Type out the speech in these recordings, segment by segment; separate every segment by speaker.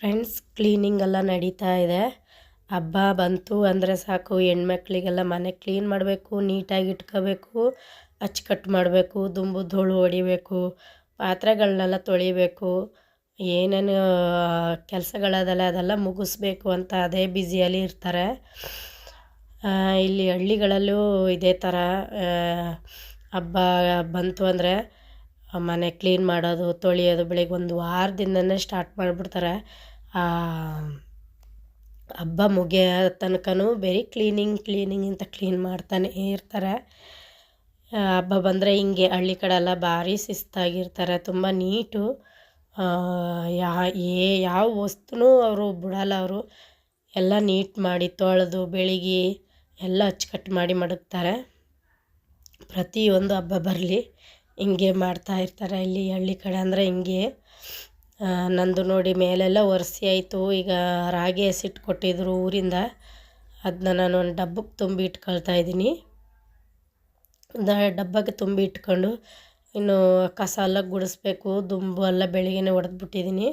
Speaker 1: Friends cleaning ಎಲ್ಲ ನಡೀತಾ ಇದೆ. ಹಬ್ಬ ಬಂತು ಅಂದರೆ ಸಾಕು, ಹೆಣ್ಮಕ್ಳಿಗೆಲ್ಲ ಮನೆ ಕ್ಲೀನ್ ಮಾಡಬೇಕು, ನೀಟಾಗಿ ಇಟ್ಕೋಬೇಕು, ಅಚ್ಚುಕಟ್ಟು ಮಾಡಬೇಕು, ದುಂಬು ಧೂಳು ಹೊಡಿಬೇಕು ಪಾತ್ರೆಗಳನ್ನೆಲ್ಲ ತೊಳಿಬೇಕು, ಏನೇನು ಕೆಲಸಗಳದಲ್ಲ ಅದೆಲ್ಲ ಮುಗಿಸ್ಬೇಕು ಅಂತ ಅದೇ ಬ್ಯುಸಿಯಲ್ಲಿ ಇರ್ತಾರೆ. ಇಲ್ಲಿ ಹಳ್ಳಿಗಳಲ್ಲೂ ಇದೇ ಥರ ಹಬ್ಬ ಬಂತು ಅಂದರೆ ಮನೆ ಕ್ಲೀನ್ ಮಾಡೋದು, ತೊಳೆಯೋದು ಬೆಳಿಗ್ಗೆ ಒಂದು ವಾರದಿಂದನೇ ಸ್ಟಾರ್ಟ್ ಮಾಡಿಬಿಡ್ತಾರೆ. ಹಬ್ಬ ಮುಗಿಯೋ ತನಕನೂ ಬರೀ ಕ್ಲೀನಿಂಗ್ ಕ್ಲೀನಿಂಗ್ ಅಂತ ಕ್ಲೀನ್ ಮಾಡ್ತಾನೆ ಇರ್ತಾರೆ. ಹಬ್ಬ ಬಂದರೆ ಹಿಂಗೆ ಹಳ್ಳಿ ಕಡೆ ಎಲ್ಲ ಭಾರಿ ಶಿಸ್ತಾಗಿರ್ತಾರೆ, ತುಂಬ ನೀಟು. ಯಾ, ಏ, ಯಾವ ವಸ್ತುನೂ ಅವರು ಬಿಡಲ್ಲ ಅವರು. ಎಲ್ಲ ನೀಟ್ ಮಾಡಿ ತೊಳೆದು ಬೆಳಿಗ್ಗೆ ಎಲ್ಲ ಅಚ್ಚುಕಟ್ಟು ಮಾಡಿ ಮಡಗ್ತಾರೆ. ಪ್ರತಿಯೊಂದು ಹಬ್ಬ ಬರಲಿ. ಹಿಂಗೆ ಮಾಡ್ತಾ ಇರ್ತಾರೆ ಇಲ್ಲಿ ಹಳ್ಳಿ ಕಡೆ ಅಂದರೆ ಹಿಂಗೆ. ಆ, ನಂದು ನೋಡಿ ಮೇಲೆಲ್ಲ ಒರೆಸಿ ಆಯಿತು. ಈಗ ರಾಗಿ ಹಸಿಟ್ಟು ಕೊಟ್ಟಿದ್ರು ಊರಿಂದ. ಅದನ್ನ ನಾನು ಒಂದು ಡಬ್ಬಕ್ಕೆ ತುಂಬಿ ಇಟ್ಕೊಳ್ತಾ ಇದ್ದೀನಿ. ಡಬ್ಬಕ್ಕೆ ತುಂಬಿ ಇಟ್ಕೊಂಡು ಇನ್ನು ಕಸ ಎಲ್ಲ ಗುಡಿಸ್ಬೇಕು. ದುಂಬು ಎಲ್ಲ ಬೆಳಿಗ್ಗೆ ಹೊಡೆದ್ಬಿಟ್ಟಿದ್ದೀನಿ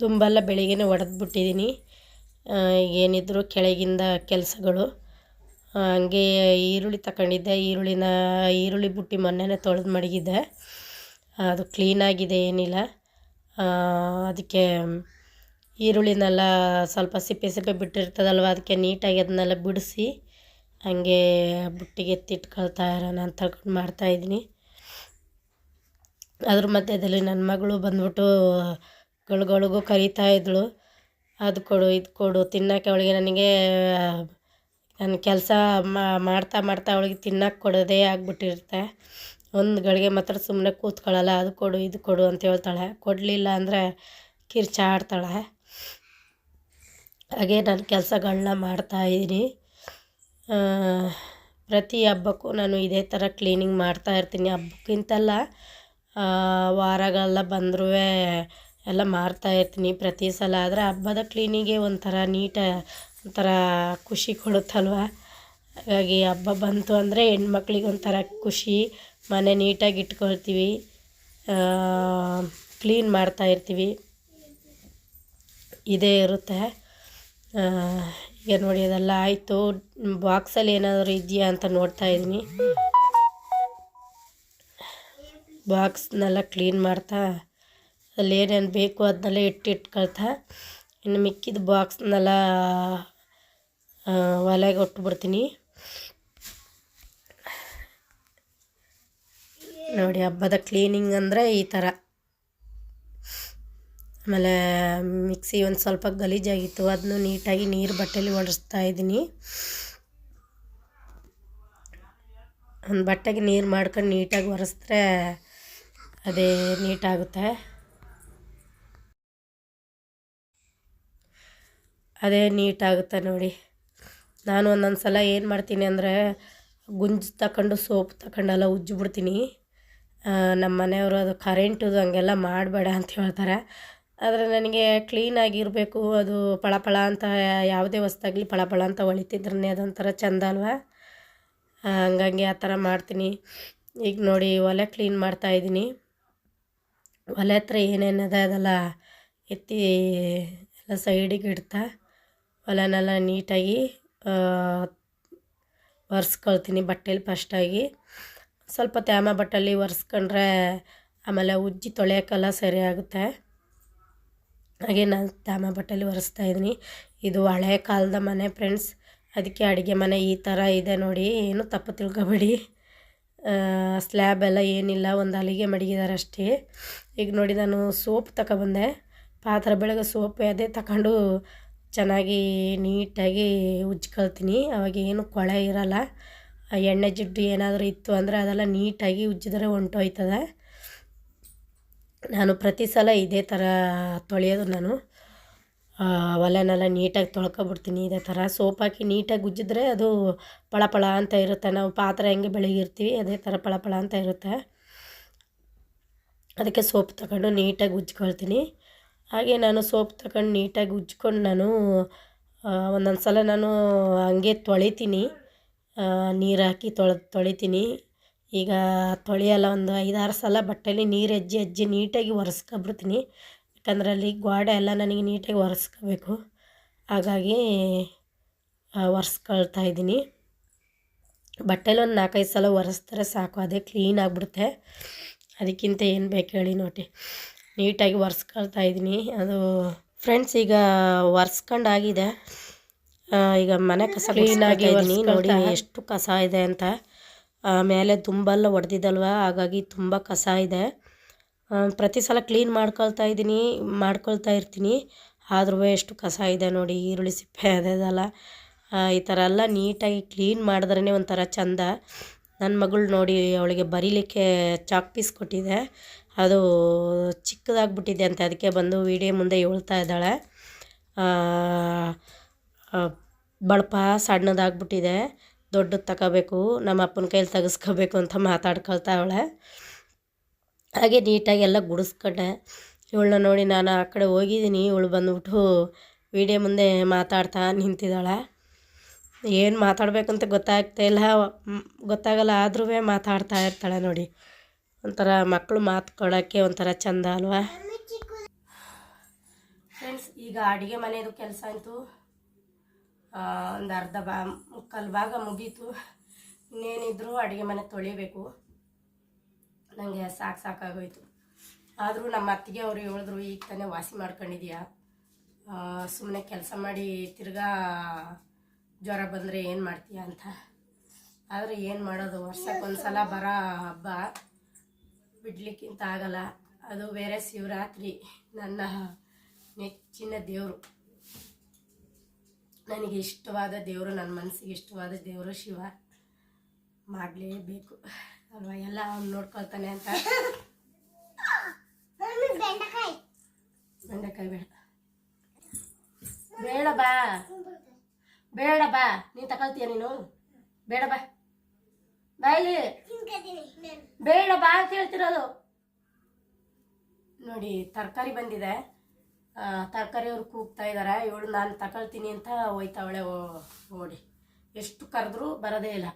Speaker 1: ದುಂಬೆಲ್ಲ ಬೆಳಿಗ್ಗೆ ಹೊಡೆದ್ಬಿಟ್ಟಿದ್ದೀನಿ ಏನಿದ್ರು ಕೆಳಗಿಂದ ಕೆಲಸಗಳು. ಹಂಗೆ ಈರುಳ್ಳಿ ತಗೊಂಡಿದ್ದೆ ಈರುಳ್ಳಿನ, ಈರುಳ್ಳಿ ಬುಟ್ಟಿ ಮೊನ್ನೆನೇ ತೊಳೆದು ಮಡಗಿದ್ದೆ. ಅದು ಕ್ಲೀನಾಗಿದೆ ಏನಿಲ್ಲ. ಅದಕ್ಕೆ ಈರುಳ್ಳಿನೆಲ್ಲ ಸ್ವಲ್ಪ ಸಿಪ್ಪೆ ಸಿಪ್ಪೆ ಬಿಟ್ಟಿರ್ತದಲ್ವ, ಅದಕ್ಕೆ ನೀಟಾಗಿ ಅದನ್ನೆಲ್ಲ ಬಿಡಿಸಿ ಹಂಗೆ ಬುಟ್ಟಿಗೆ ಎತ್ತಿಟ್ಕೊಳ್ತಾ ಇರೋಣ ಅಂತ ಮಾಡ್ತಾಯಿದ್ದೀನಿ ಅದ್ರ ಮಧ್ಯದಲ್ಲಿ ನನ್ನ ಮಗಳು ಬಂದ್ಬಿಟ್ಟು ಗಳಿಗಳಿಗೂ ಕರೀತಾ ಇದ್ಳು. ಅದು ಕೊಡು, ಇದು ಕೊಡು. ತಿನ್ನೋಕ್ಕೆ ಅವಳಿಗೆ ನನಗೆ ನನ್ನ ಕೆಲಸ ಮಾಡ್ತಾ ಮಾಡ್ತಾ ಅವಳಿಗೆ ತಿನ್ನೋಕೆ ಕೊಡೋದೇ ಆಗಿಬಿಟ್ಟಿರುತ್ತೆ. ಒಂದು ಗಳಿಗೆ ಮಾತ್ರ ಸುಮ್ಮನೆ ಕೂತ್ಕೊಳ್ಳಲ್ಲ, ಅದು ಕೊಡು, ಇದು ಕೊಡು ಅಂತ ಹೇಳ್ತಾಳೆ. ಕೊಡಲಿಲ್ಲ ಅಂದರೆ ಕಿರ್ಚಾಡ್ತಾಳೆ ಹಾಗೆ ನನ್ನ ಕೆಲಸಗಳನ್ನ ಮಾಡ್ತಾಯಿದ್ದೀನಿ ಪ್ರತಿ ಹಬ್ಬಕ್ಕೂ ನಾನು ಇದೇ ಥರ ಕ್ಲೀನಿಂಗ್ ಮಾಡ್ತಾ ಇರ್ತೀನಿ. ಹಬ್ಬಕ್ಕಿಂತಲ್ಲ ವಾರಗಳೆಲ್ಲ ಬಂದರೂ ಎಲ್ಲ ಮಾರ್ತಾ ಇರ್ತೀನಿ. ಪ್ರತಿ ಸಲ ಆದರೆ ಹಬ್ಬದ ಕ್ಲೀನಿಗೆ ಒಂಥರ ನೀಟ, ಒಂಥರ ಖುಷಿ ಕೊಡುತ್ತಲ್ವ? ಹಾಗಾಗಿ ಹಬ್ಬ ಬಂತು ಅಂದರೆ ಹೆಣ್ಮಕ್ಳಿಗೆ ಒಂಥರ ಖುಷಿ. ಮನೆ ನೀಟಾಗಿ ಇಟ್ಕೊಳ್ತೀವಿ. ಕ್ಲೀನ್ ಮಾಡ್ತಾ ಇರ್ತೀವಿ. ಇದೇ ಇರುತ್ತೆ. ಈಗ ನೋಡಿ ಅದೆಲ್ಲ ಆಯಿತು. ಬಾಕ್ಸಲ್ಲಿ ಏನಾದರೂ ಇದೆಯಾ ಅಂತ ನೋಡ್ತಾ ಇದ್ದೀನಿ. ಬಾಕ್ಸ್ನೆಲ್ಲ ಕ್ಲೀನ್ ಮಾಡ್ತಾ ಅಲ್ಲಿ ಏನೇನು ಬೇಕು ಅದನ್ನೆಲ್ಲ ಇಟ್ಟಿಟ್ಕೊಳ್ತಾ. ಇನ್ನು ಮಿಕ್ಕಿದ ಬಾಕ್ಸ್ನೆಲ್ಲ ಒಲೆಗೆ ಬಿಡ್ತೀನಿ ನೋಡಿ ಹಬ್ಬದ ಕ್ಲೀನಿಂಗ್ ಅಂದರೆ ಈ ಥರ ಆಮೇಲೆ ಮಿಕ್ಸಿ ಒಂದು ಸ್ವಲ್ಪ ಗಲೀಜಾಗಿತ್ತು ಅದನ್ನು ನೀಟಾಗಿ ನೀರು ಬಟ್ಟೆಲಿ ಒಡಿಸ್ತಾ ಇದ್ದೀನಿ. ಒಂದು ಬಟ್ಟೆಗೆ ನೀರು ಮಾಡ್ಕೊಂಡು ನೀಟಾಗಿ ಒರೆಸಿದ್ರೆ ಅದೇ ನೀಟಾಗುತ್ತೆ. ಅದೇ ನೀಟಾಗುತ್ತೆ ನೋಡಿ. ನಾನು ಒಂದೊಂದು ಸಲ ಏನು ಮಾಡ್ತೀನಿ ಅಂದರೆ ಗುಂಜು ತಗೊಂಡು ಸೋಪ್ ತಗೊಂಡೆಲ್ಲ ಉಜ್ಜಿಬಿಡ್ತೀನಿ. ನಮ್ಮ ಮನೆಯವರು ಅದು ಕರೆಂಟದು ಹಂಗೆಲ್ಲ ಮಾಡಬೇಡ ಅಂತ ಹೇಳ್ತಾರೆ. ಆದರೆ ನನಗೆ ಕ್ಲೀನಾಗಿರಬೇಕು ಅದು ಪಳಪಳ ಅಂತ ಯಾವುದೇ ವಸ್ತಾಗಲಿ ಪಳಪಳ ಅಂತ ಹೊಳಿತಿದ್ರೆ ಅದೊಂಥರ ಚಂದ ಅಲ್ವಾ? ಹಂಗಾಗಿ ಆ ಥರ ಮಾಡ್ತೀನಿ. ಈಗ ನೋಡಿ ಒಲೆ ಕ್ಲೀನ್ ಮಾಡ್ತಾಯಿದ್ದೀನಿ ಒಲೆ ಹತ್ರ ಏನೇನಿದೆ ಅದೆಲ್ಲ ಎತ್ತಿ ಎಲ್ಲ ಸೈಡಿಗೆ ಇಡ್ತಾ ಒಲೆನೆಲ್ಲ ನೀಟಾಗಿ ಒರೆಸ್ಕೊಳ್ತೀನಿ ಬಟ್ಟೆಲಿ ಫಸ್ಟಾಗಿ ಸ್ವಲ್ಪ ತ್ಯಾಮ ಬಟ್ಟೆಲಿ ಒರೆಸ್ಕೊಂಡ್ರೆ ಆಮೇಲೆ ಉಜ್ಜಿ ತೊಳೆಯೋಕ್ಕೆಲ್ಲ ಸರಿ ಆಗುತ್ತೆ. ಹಾಗೆ ನಾನು ತ್ಯಾಮ ಬಟ್ಟೆಲಿ ಒರೆಸ್ತಾ ಇದ್ದೀನಿ. ಇದು ಹಳೆ ಕಾಲದ ಮನೆ ಫ್ರೆಂಡ್ಸ್ ಅದಕ್ಕೆ ಅಡುಗೆ ಮನೆ ಈ ಥರ ಇದೆ ನೋಡಿ, ಏನು ತಪ್ಪು ತಿಳ್ಕೊಬೇಡಿ. ಸ್ಲ್ಯಾಬ್ ಎಲ್ಲ ಏನಿಲ್ಲ, ಒಂದು ಅಲಿಗೆ ಮಡಗಿದ್ದಾರೆ ಅಷ್ಟೇ. ಈಗ ನೋಡಿ ನಾನು ಸೋಪ್ ತಗೊಬಂದೆ ಪಾತ್ರೆ ಬೆಳಗ್ಗೆ ಸೋಪ್ ಅದೇ ತಗೊಂಡು ಚೆನ್ನಾಗಿ ನೀಟಾಗಿ ಉಜ್ಕೊಳ್ತೀನಿ. ಅವಾಗ ಏನು ಕೊಳೆ ಇರಲ್ಲ. ಎಣ್ಣೆ ಜಿಡ್ಡು ಏನಾದರೂ ಇತ್ತು ಅಂದರೆ ಅದೆಲ್ಲ ನೀಟಾಗಿ ಉಜ್ಜಿದ್ರೆ ಹೊಂಟೋಯ್ತದೆ. ನಾನು ಪ್ರತಿ ಸಲ ಇದೇ ಥರ ತೊಳೆಯೋದು ನಾನು. ಒಲೆನೆಲ್ಲ ನೀಟಾಗಿ ತೊಳ್ಕೊಬಿಡ್ತೀನಿ ಇದೇ ಥರ. ಸೋಪ್ ಹಾಕಿ ನೀಟಾಗಿ ಉಜ್ಜಿದ್ರೆ ಅದು ಪಳಪಳ ಅಂತ ಇರುತ್ತೆ. ನಾವು ಪಾತ್ರೆ ಹೆಂಗೆ ಬೆಳಗಿರ್ತೀವಿ, ಅದೇ ಥರ ಪಳಪಳ ಅಂತ ಇರುತ್ತೆ. ಅದಕ್ಕೆ ಸೋಪ್ ತಗೊಂಡು ನೀಟಾಗಿ ಉಜ್ಕೊಳ್ತೀನಿ. ಹಾಗೆ ನಾನು ಸೋಪ್ ತಗೊಂಡು ನೀಟಾಗಿ ಉಜ್ಕೊಂಡು ನಾನು ಒಂದೊಂದು ಸಲ ನಾನು ಹಂಗೆ ತೊಳಿತೀನಿ. ನೀರು ಹಾಕಿ ತೊಳ, ತೊಳಿತೀನಿ. ಈಗ ತೊಳೆಯಲ್ಲ ಒಂದು ಐದಾರು ಸಲ ಬಟ್ಟೆಲಿ ನೀರು ಹೆಜ್ಜೆ ಹೆಜ್ಜೆ ನೀಟಾಗಿ ಒರೆಸ್ಕೊಬಿಡ್ತೀನಿ. ಯಾಕಂದ್ರೆ ಅಲ್ಲಿ ಗೋಡೆ ಎಲ್ಲ ನನಗೆ ನೀಟಾಗಿ ಒರೆಸ್ಕೋಬೇಕು. ಹಾಗಾಗಿ ಒರೆಸ್ಕೊಳ್ತಾ ಇದ್ದೀನಿ. ಬಟ್ಟೆಲಿ ಒಂದು ನಾಲ್ಕೈದು ಸಲ ಒರೆಸ್ತಾರೆ ಸಾಕು, ಅದೇ ಕ್ಲೀನ್ ಆಗಿಬಿಡುತ್ತೆ. ಅದಕ್ಕಿಂತ ಏನು ಬೇಕು ಹೇಳಿ ನೋಡಿ ನೀಟಾಗಿ ಒರೆಸ್ಕೊಳ್ತಾ ಇದ್ದೀನಿ. ಅದು ಫ್ರೆಂಡ್ಸ್ ಈಗ ಒರೆಸ್ಕೊಂಡಾಗಿದೆ. ಈಗ ಮನೆ ಕಸ ಕ್ಲೀನಾಗಿ ಇದ್ದೀನಿ. ನೋಡಿ ಎಷ್ಟು ಕಸ ಇದೆ ಅಂತ. ಮೇಲೆ ತುಂಬೆಲ್ಲ ಒಡೆದಿದ್ದಲ್ವ? ಹಾಗಾಗಿ ತುಂಬ ಕಸ ಇದೆ. ಪ್ರತಿ ಸಲ ಕ್ಲೀನ್ ಮಾಡ್ಕೊಳ್ತಾ ಇದ್ದೀನಿ ಮಾಡ್ಕೊಳ್ತಾ ಇರ್ತೀನಿ. ಆದ್ರೂ ಎಷ್ಟು ಕಸ ಇದೆ ನೋಡಿ ಈರುಳ್ಳಿ ಸಿಪ್ಪೆ ಅದೆಲ್ಲ ಈ ಥರ ಎಲ್ಲ ನೀಟಾಗಿ ಕ್ಲೀನ್ ಮಾಡಿದ್ರೇ ಒಂಥರ ಚಂದ. ನನ್ನ ಮಗಳು ನೋಡಿ ಅವಳಿಗೆ ಬರೀಲಿಕ್ಕೆ ಚಾಕ್ ಪೀಸ್ ಕೊಟ್ಟಿದ್ದೆ ಅದು ಚಿಕ್ಕದಾಗ್ಬಿಟ್ಟಿದೆ ಅಂತ ಅದಕ್ಕೆ ಬಂದು ವಿಡಿಯೋ ಮುಂದೆ ಹೇಳ್ತಾ ಇದ್ದಾಳೆ. ಬಳಪ ಸಣ್ಣದಾಗ್ಬಿಟ್ಟಿದೆ. ದೊಡ್ಡದು ತಗೋಬೇಕು, ನಮ್ಮ ಅಪ್ಪನ ಕೈಲಿ ತೆಗೆಸ್ಕೋಬೇಕು ಅಂತ ಮಾತಾಡ್ಕೊಳ್ತಾ ಅವಳೆ. ಹಾಗೆ ನೀಟಾಗಿ ಎಲ್ಲ ಗುಡಿಸ್ಕೊಂಡೆ. ಇವಳನ್ನ ನೋಡಿ ನಾನು ಆ ಕಡೆ ಹೋಗಿದ್ದೀನಿ. ಇವಳು ಬಂದ್ಬಿಟ್ಟು ವಿಡಿಯೋ ಮುಂದೆ ಮಾತಾಡ್ತಾ ನಿಂತಿದ್ದಾಳೆ. ಏನು ಮಾತಾಡಬೇಕಂತ ಗೊತ್ತಾಗ್ತಾ ಇಲ್ಲ. ಗೊತ್ತಾಗಲ್ಲ ಆದ್ರೂ ಮಾತಾಡ್ತಾ ಇರ್ತಾಳೆ ನೋಡಿ. ಒಂಥರ ಮಕ್ಕಳು ಮಾತು ಕೊಡೋಕ್ಕೆ ಒಂಥರ ಚಂದ ಅಲ್ವಾ? ಫ್ರೆಂಡ್ಸ್ ಈಗ ಅಡುಗೆ ಮನೆಯದು ಕೆಲಸ ಆಯಿತು. ಒಂದು ಅರ್ಧ ಬಾ, ಮುಕ್ಕಾಲು ಭಾಗ ಮುಗೀತು. ಇನ್ನೇನಿದ್ರೂ ಅಡುಗೆ ಮನೆ ತೊಳಿಬೇಕು. ನನಗೆ ಸಾಕು ಸಾಕಾಗೋಯ್ತು. ಆದರೂ ನಮ್ಮ ಅತ್ತಿಗೆ ಅವರು ಹೇಳಿದ್ರು, ಈಗ ತಾನೇ ವಾಸಿ ಮಾಡ್ಕೊಂಡಿದ್ಯಾ? ಸುಮ್ಮನೆ ಕೆಲಸ ಮಾಡಿ ತಿರ್ಗಾ ಜ್ವರ ಬಂದರೆ ಏನು ಮಾಡ್ತೀಯ ಅಂತ. ಆದರೆ ಏನು ಮಾಡೋದು ವರ್ಷಕ್ಕೊಂದ್ಸಲ ಬರೋ ಹಬ್ಬ ಬಿಡ್ಲಿಕ್ಕಿಂತ ಆಗಲ್ಲ. ಅದು ಬೇರೆ ಶಿವರಾತ್ರಿ ನನ್ನ ನೆಚ್ಚಿನ ದೇವರು. ನನಗೆ ಇಷ್ಟವಾದ ದೇವರು ನನ್ನ ಮನಸ್ಸಿಗೆ ಇಷ್ಟವಾದ ದೇವರು ಶಿವ. ಮಾಡಲೇಬೇಕು. ಅಲ್ವಾ? ಎಲ್ಲ ಅವ್ನು ನೋಡ್ಕೊಳ್ತಾನೆ ಅಂತ. ಬೆಂಡೆಕಾಯಿ ಬೇಡ. ಬೇಡ ಬಾ. ಬೇಡ ಬಾ ನೀನ್ ತಕೊಳ್ತೀಯ ನೀನು? ಬೇಡ ಬಾ ಬಾಯಿ ಬೇಡ ಬಾ ಅಂತ ಹೇಳ್ತಿರೋದು. ನೋಡಿ ತರಕಾರಿ ಬಂದಿದೆ. ತರಕಾರಿ ಅವ್ರು ಕೂಗ್ತಾ ಇದ್ದಾರೆ ಇವಳು ನಾನು ತಗೊಳ್ತೀನಿ ಅಂತ ಹೋಯ್ತಾವಳೆ ಓಡಿ. ಎಷ್ಟು ಕರೆದ್ರು ಬರೋದೇ ಇಲ್ಲ.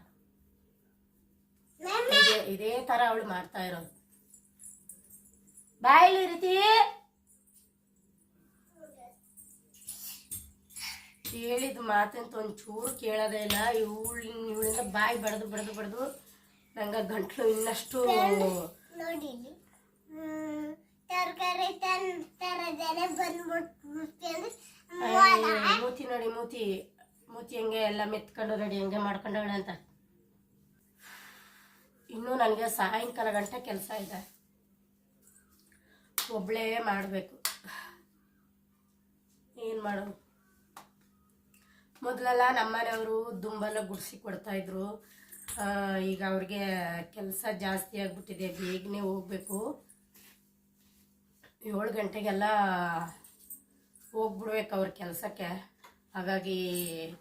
Speaker 1: ಇದೇ- ಥರ ಅವಳು ಮಾಡ್ತಾ ಇರೋದು. ಬಾಯಿಲಿ ರೀತಿ. ಹೇಳಿದ ಮಾತಂತ ಒಂಚೂರು ಕೇಳೋದೇ ಇಲ್ಲ. ಇವಳು ಇವಳಿಂದ ಬಾಯಿ ಬಡ್ದು ಬಡ್ದು ಬಡ್ದು ನಂಗೆ ಗಂಟ್ಲು ಇನ್ನಷ್ಟು
Speaker 2: ನೋಡಿ. ತರಕಾರಿ ತರದೇನೆ ಬಂದ್ಬಿಟ್ಟು
Speaker 1: ಅಯ್ಯೋ, ಮೂತಿ ನೋಡಿ ಮೂತಿ. ಮೂತಿ ಹೆಂಗೆ ಎಲ್ಲ ಮೆತ್ಕೊಂಡು ರೆಡಿ ಹೆಂಗೆ ಮಾಡ್ಕೊಂಡವಳೆ ಅಂತ. ಇನ್ನೂ ನನಗೆ ಸಾಯಂಕಾಲ ಗಂಟೆ ಕೆಲಸ ಇದೆ. ಒಬ್ಳೇ ಮಾಡಬೇಕು. ಏನು ಮಾಡೋದು? ಮೊದಲೆಲ್ಲ ನಮ್ಮನೆಯವರು ದುಂಬೆಲ್ಲ ಗುಡಿಸಿ ಕೊಡ್ತಾಯಿದ್ರು ಈಗ ಅವ್ರಿಗೆ ಕೆಲಸ ಜಾಸ್ತಿ ಆಗಿಬಿಟ್ಟಿದೆ ಬೇಗನೆ ಹೋಗಬೇಕು. ಏಳು ಗಂಟೆಗೆಲ್ಲ ಹೋಗ್ಬಿಡ್ಬೇಕು ಅವ್ರ ಕೆಲಸಕ್ಕೆ. ಹಾಗಾಗಿ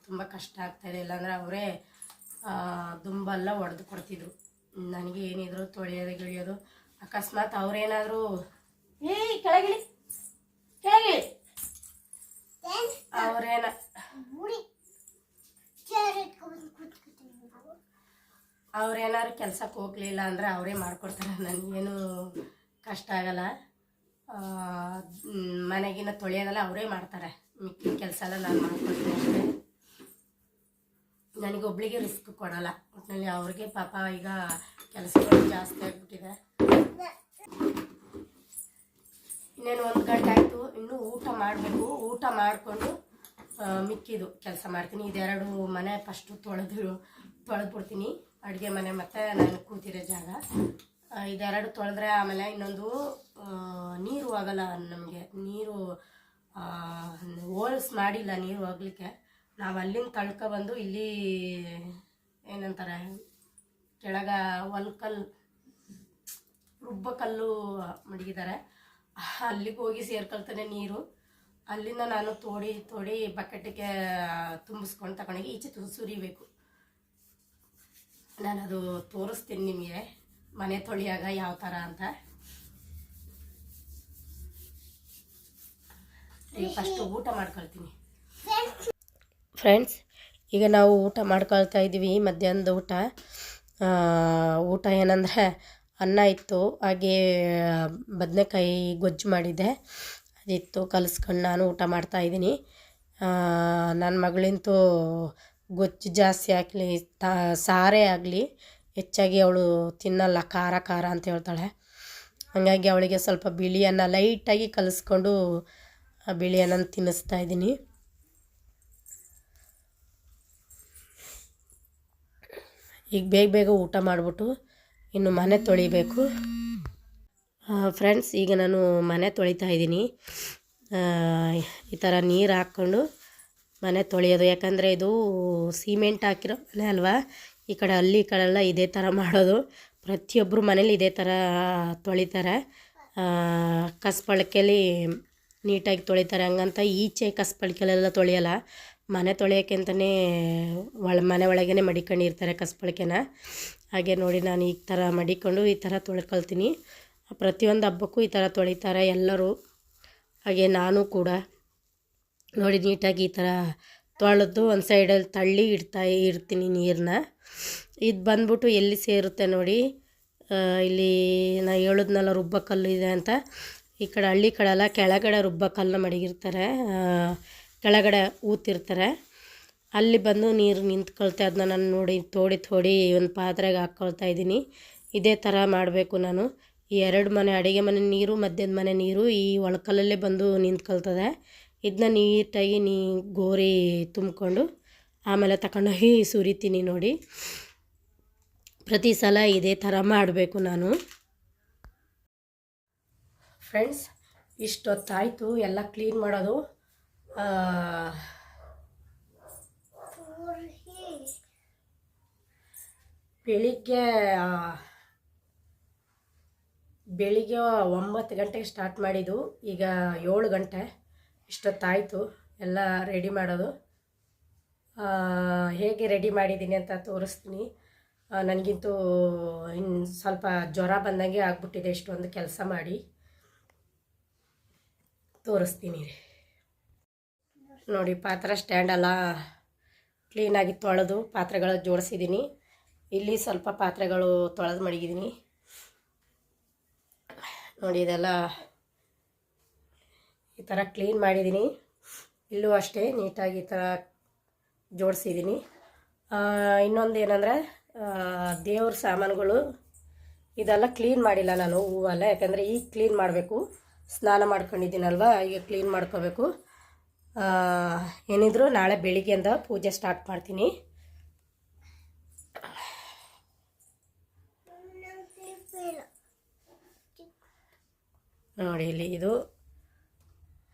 Speaker 1: ತುಂಬ ಕಷ್ಟ ಆಗ್ತಾಯಿದೆ ಇಲ್ಲಾಂದ್ರೆ ಅವರೇ ದುಂಬೆಲ್ಲ ಒಡೆದು ಕೊಡ್ತಿದ್ರು. ನನಗೆ ಏನಿದ್ರು ತೊಳೆಯೋದು ಗಿಳಿಯೋದು. ಅಕಸ್ಮಾತ್ ಅವ್ರೇನಾದರೂ ಏಯ್ ಕೆಳಗಿಳಿ ಕೆಳಗಿಳಿ. ಅವ್ರೇನ
Speaker 2: ಬುಡಿ ಚೇರ್ ಇಟ್ಕೊಂಡು ಕೂತ್ಕೊತೀನಿ
Speaker 1: ಅವ್ರೇನಾದ್ರು ಕೆಲ್ಸಕ್ಕೆ ಹೋಗ್ಲಿಲ್ಲ ಅಂದರೆ ಅವರೇ ಮಾಡ್ಕೊಡ್ತಾರೆ. ನನಗೇನು ಕಷ್ಟ ಆಗಲ್ಲ. ಮನೆಗಿನ ತೊಳೆಯೋದೆಲ್ಲ ಅವರೇ ಮಾಡ್ತಾರೆ. ಮಿಕ್ಕಿನ ಕೆಲಸ ಎಲ್ಲ ನಾನು ಮಾಡ್ಕೊಡ್ತೀನಿ ಅಷ್ಟೇ. ನನಗೊಬ್ಳಿಗೆ ರಿಸ್ಕ್ ಕೊಡಲ್ಲ. ಒಟ್ಟಿನಲ್ಲಿ ಅವ್ರಿಗೆ ಪಾಪ ಈಗ ಕೆಲಸ ಜಾಸ್ತಿ ಆಗಿಬಿಟ್ಟಿದೆ. ಇನ್ನೇನು ಒಂದು ಗಂಟೆ ಆಯಿತು. ಇನ್ನೂ ಊಟ ಮಾಡಬೇಕು. ಊಟ ಮಾಡಿಕೊಂಡು ಮಿಕ್ಕಿದು ಕೆಲಸ ಮಾಡ್ತೀನಿ. ಇದೆರಡು ಮನೆ ಫಸ್ಟು ತೊಳೆದು ತೊಳೆದ್ಬಿಡ್ತೀನಿ. ಅಡುಗೆ ಮನೆ ಮತ್ತು ನಾನು ಕೂತಿರೋ ಜಾಗ. ಇದೆರಡು ತೊಳೆದ್ರೆ ಆಮೇಲೆ ಇನ್ನೊಂದು ನೀರು ಆಗಲ್ಲ ನಮಗೆ. ನೀರು ಹೋಲ್ಸ್ ಮಾಡಿಲ್ಲ ನೀರು ಹೋಗ್ಲಿಕ್ಕೆ ನಾವು ಅಲ್ಲಿಂದ ತಳ್ಕೊಬಂದು ಇಲ್ಲಿ ಏನಂತಾರೆ, ಕೆಳಗ ಒಲ್ಕಲ್ ರುಬ್ಬಕಲ್ಲು ಮಡಗಿದ್ದಾರೆ. ಅಲ್ಲಿಗೆ ಹೋಗಿ ಸೇರ್ಕೊಳ್ತಾನೆ ನೀರು. ಅಲ್ಲಿಂದ ನಾನು ತೋಡಿ ತೋಡಿ ಬಕೆಟ್ಗೆ ತುಂಬಿಸ್ಕೊಂಡು ತಗೊಂಡೋಗಿ ಈಚೆ ಸುರಿಬೇಕು. ನಾನು ಅದು ತೋರಿಸ್ತೀನಿ ನಿಮಗೆ, ಮನೆ ತೊಳಿಯಾಗ ಯಾವ ಥರ ಅಂತ. ಈಗ ಫಸ್ಟು ಊಟ ಮಾಡ್ಕೊಳ್ತೀನಿ. ಫ್ರೆಂಡ್ಸ್ ಈಗ ನಾವು ಊಟ ಮಾಡ್ಕೊಳ್ತಾ ಇದ್ದೀವಿ, ಮಧ್ಯಾಹ್ನದ ಊಟ. ಊಟ ಏನಂದರೆ ಅನ್ನ ಇತ್ತು, ಹಾಗೆ ಬದನೆಕಾಯಿ ಗೊಜ್ಜು ಮಾಡಿದ್ದೆ. ಅದಿತ್ತು ಕಲಿಸ್ಕೊಂಡು ನಾನು ಊಟ ಮಾಡ್ತಾಯಿದ್ದೀನಿ ನನ್ನ ಮಗಳಂತೂ ಗೊಜ್ಜು ಜಾಸ್ತಿ ಆಗಲಿ, ತಾ, ಸಾರೇ ಆಗಲಿ ಹೆಚ್ಚಾಗಿ ಅವಳು ತಿನ್ನಲ್ಲ, ಖಾರ ಖಾರ ಅಂತ ಹೇಳ್ತಾಳೆ. ಹಾಗಾಗಿ ಅವಳಿಗೆ ಸ್ವಲ್ಪ ಬಿಳಿಯನ್ನು ಲೈಟಾಗಿ ಕಲಿಸ್ಕೊಂಡು ಆ ತಿನ್ನಿಸ್ತಾ ಇದ್ದೀನಿ. ಈಗ ಬೇಗ ಬೇಗ ಊಟ ಮಾಡಿಬಿಟ್ಟು ಇನ್ನು ಮನೆ ತೊಳಿಬೇಕು. ಫ್ರೆಂಡ್ಸ್ ಈಗ ನಾನು ಮನೆ ತೊಳಿತಾ ಇದ್ದೀನಿ. ಈ ಥರ ನೀರು ಹಾಕ್ಕೊಂಡು ಮನೆ ತೊಳೆಯೋದು. ಯಾಕಂದರೆ ಇದು ಸಿಮೆಂಟ್ ಹಾಕಿರೋ ಮನೆ ಅಲ್ವಾ? ಈ ಕಡೆ ಅಲ್ಲಿ ಈ ಕಡೆ ಎಲ್ಲ ಇದೇ ಥರ ಮಾಡೋದು. ಪ್ರತಿಯೊಬ್ಬರು ಮನೇಲಿ ಇದೇ ಥರ ತೊಳಿತಾರೆ. ಆ, ಕಸಬಳಕೆಯಲ್ಲಿ ನೀಟಾಗಿ ತೊಳಿತಾರೆ. ಹಂಗಂತ ಈಚೆ ಕಸಬಳಕೆಲೆಲ್ಲ ತೊಳೆಯಲ್ಲ. ಮನೆ ತೊಳೆಯೋಕ್ಕೆ ಅಂತಲೇ ಒಳ ಮನೆ ಒಳಗೇ ಮಡಿಕೊಂಡಿರ್ತಾರೆ ಕಸಬಳಕೆನ. ಹಾಗೆ ನೋಡಿ ನಾನು ಈ ಥರ ಮಡಿಕೊಂಡು ಈ ಥರ ತೊಳ್ಕೊಳ್ತೀನಿ. ಪ್ರತಿಯೊಂದು ಹಬ್ಬಕ್ಕೂ ಈ ಥರ ತೊಳಿತಾರೆ ಎಲ್ಲರೂ. ಹಾಗೆ ನಾನು ಕೂಡ ನೋಡಿ ನೀಟಾಗಿ ಈ ಥರ ತೊಳೆದು ಒಂದು ಸೈಡಲ್ಲಿ ತಳ್ಳಿ ಇಡ್ತಾ ಇರ್ತೀನಿ ನೀರನ್ನ ಇದು ಬಂದ್ಬಿಟ್ಟು ಎಲ್ಲಿ ಸೇರುತ್ತೆ ನೋಡಿ ಇಲ್ಲಿ ನಾ ಹೇಳಿದ್ನಲ್ಲ ರುಬ್ಬಕಲ್ಲು ಇದೆ ಅಂತ. ಈ ಕಡೆ ಹಳ್ಳಿ ಕಡೆ ಎಲ್ಲ ಕೆಳಗಡೆ ರುಬ್ಬ ಕಲ್ಲನ್ನ ಮಡಗಿರ್ತಾರೆ ಕೆಳಗಡೆ ಊತಿರ್ತಾರೆ. ಅಲ್ಲಿ ಬಂದು ನೀರು ನಿಂತ್ಕೊಳ್ತೆ ಅದನ್ನ ನಾನು ನೋಡಿ, ತೋಡಿ ತೋಡಿ ಒಂದು ಪಾತ್ರೆಗೆ ಹಾಕ್ಕೊಳ್ತಾ ಇದ್ದೀನಿ. ಇದೇ ಥರ ಮಾಡಬೇಕು ನಾನು. ಈ ಎರಡು ಮನೆ ಅಡುಗೆ ಮನೆ ನೀರು ಮಧ್ಯದ ಮನೆ ನೀರು ಈ ಒಳಕಲ್ಲಲ್ಲೇ ಬಂದು ನಿಂತ್ಕೊಳ್ತದೆ. ಇದನ್ನ ನೀಟಾಗಿ ನೀ ಗೋರಿ ತುಂಬಿಕೊಂಡು ಆಮೇಲೆ ತಗೊಂಡೋಗಿ ಸುರಿತೀನಿ ನೋಡಿ. ಪ್ರತಿ ಸಲ ಇದೇ ಥರ ಮಾಡಬೇಕು ನಾನು. ಫ್ರೆಂಡ್ಸ್ ಇಷ್ಟೊತ್ತಾಯಿತು. ಎಲ್ಲ ಕ್ಲೀನ್ ಮಾಡೋದು. ಬೆಳಿಗ್ಗೆ ಬೆಳಿಗ್ಗೆ ಒಂಬತ್ತು ಗಂಟೆಗೆ ಸ್ಟಾರ್ಟ್ ಮಾಡಿದ್ದು. ಈಗ ಏಳು ಗಂಟೆ. ಇಷ್ಟೊತ್ತಾಯಿತು. ಎಲ್ಲ ರೆಡಿ ಮಾಡೋದು. ಹೇಗೆ ರೆಡಿ ಮಾಡಿದ್ದೀನಿ ಅಂತ ತೋರಿಸ್ತೀನಿ. ನನಗಿಂತೂ ಇನ್ನು ಸ್ವಲ್ಪ ಜ್ವರ ಬಂದಂಗೆ ಆಗ್ಬಿಟ್ಟಿದೆ ಇಷ್ಟೊಂದು ಕೆಲಸ ಮಾಡಿ. ತೋರಿಸ್ತೀನಿ. ನೋಡಿ, ಪಾತ್ರೆ ಸ್ಟ್ಯಾಂಡೆಲ್ಲ ಕ್ಲೀನಾಗಿ ತೊಳೆದು ಪಾತ್ರೆಗಳು ಜೋಡಿಸಿದ್ದೀನಿ. ಇಲ್ಲಿ ಸ್ವಲ್ಪ ಪಾತ್ರೆಗಳು ತೊಳೆದು ಮಡಗಿದ್ದೀನಿ. ನೋಡಿ ಇದೆಲ್ಲ ಈ ಥರ ಕ್ಲೀನ್ ಮಾಡಿದ್ದೀನಿ. ಇಲ್ಲೂ ಅಷ್ಟೇ ನೀಟಾಗಿ ಈ ಥರ ಜೋಡಿಸಿದ್ದೀನಿ. ಇನ್ನೊಂದು ಏನಂದರೆ ದೇವ್ರ ಸಾಮಾನುಗಳು ಇದೆಲ್ಲ ಕ್ಲೀನ್ ಮಾಡಿಲ್ಲ ನಾನು ಹೂವೆಲ್ಲ, ಯಾಕಂದರೆ ಈಗ ಕ್ಲೀನ್ ಮಾಡಬೇಕು. ಸ್ನಾನ ಮಾಡ್ಕೊಂಡಿದ್ದೀನಲ್ವ, ಈಗ ಕ್ಲೀನ್ ಮಾಡ್ಕೋಬೇಕು. ಏನಿದ್ರು ನಾಳೆ ಬೆಳಿಗ್ಗೆಯಿಂದ ಪೂಜೆ ಸ್ಟಾರ್ಟ್ ಮಾಡ್ತೀನಿ. ನೋಡಿ ಇಲ್ಲಿ ಇದು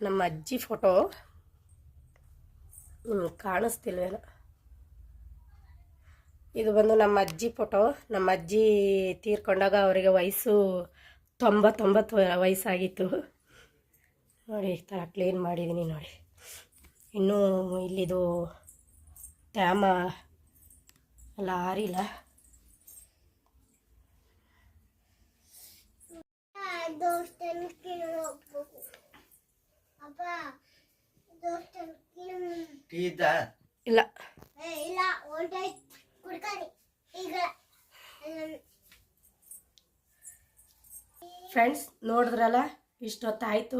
Speaker 1: ನಮ್ಮ ಅಜ್ಜಿ ಫೋಟೋ. ಕಾಣಿಸ್ತಿಲ್ವೇನೋ. ಇದು ಬಂದು ನಮ್ಮ ಅಜ್ಜಿ ಫೋಟೋ. ನಮ್ಮ ಅಜ್ಜಿ ತೀರ್ಕೊಂಡಾಗ ಅವರಿಗೆ ವಯಸ್ಸು ತೊಂಬತ್ತೊಂಬತ್ತು ವಯಸ್ಸಾಗಿತ್ತು. ನೋಡಿ, ಈ ಥರ ಕ್ಲೀನ್ ಮಾಡಿದ್ದೀನಿ ನೋಡಿ. ಇನ್ನೂ ಇಲ್ಲಿದು ತ್ಯಾಮ ಎಲ್ಲ ಆರಿಲ್ಲ.
Speaker 3: ಟೀ ಇದ್ದಾ?
Speaker 1: ಇಲ್ಲ.
Speaker 2: ಏ ಇಲ್ಲ ಈಗ
Speaker 1: ಫ್ರೆಂಡ್ಸ್ ನೋಡಿದ್ರಲ್ಲ ಇಷ್ಟೊತ್ತಾಯಿತು.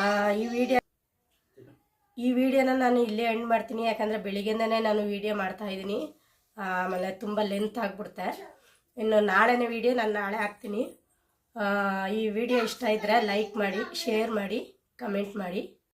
Speaker 1: ಆ, ಈ ವಿಡಿಯೋ ಈ ವಿಡಿಯೋನ ನಾನು ಇಲ್ಲೇ ಎಂಡ್ ಮಾಡ್ತೀನಿ ಯಾಕಂದರೆ ಬೆಳಿಗ್ಗೆನೇ ನಾನು ವಿಡಿಯೋ ಮಾಡ್ತಾ ಇದ್ದೀನಿ. ಆಮೇಲೆ ತುಂಬ ಲೆಂತ್ ಆಗಿಬಿಡುತ್ತೆ. ಇನ್ನು ನಾಳೆನೇ ವಿಡಿಯೋ ನಾನು ನಾಳೆ ಹಾಕ್ತೀನಿ. ಈ ವಿಡಿಯೋ ಇಷ್ಟ ಇದ್ದರೆ ಲೈಕ್ ಮಾಡಿ ಶೇರ್ ಮಾಡಿ ಕಮೆಂಟ್ ಮಾಡಿ.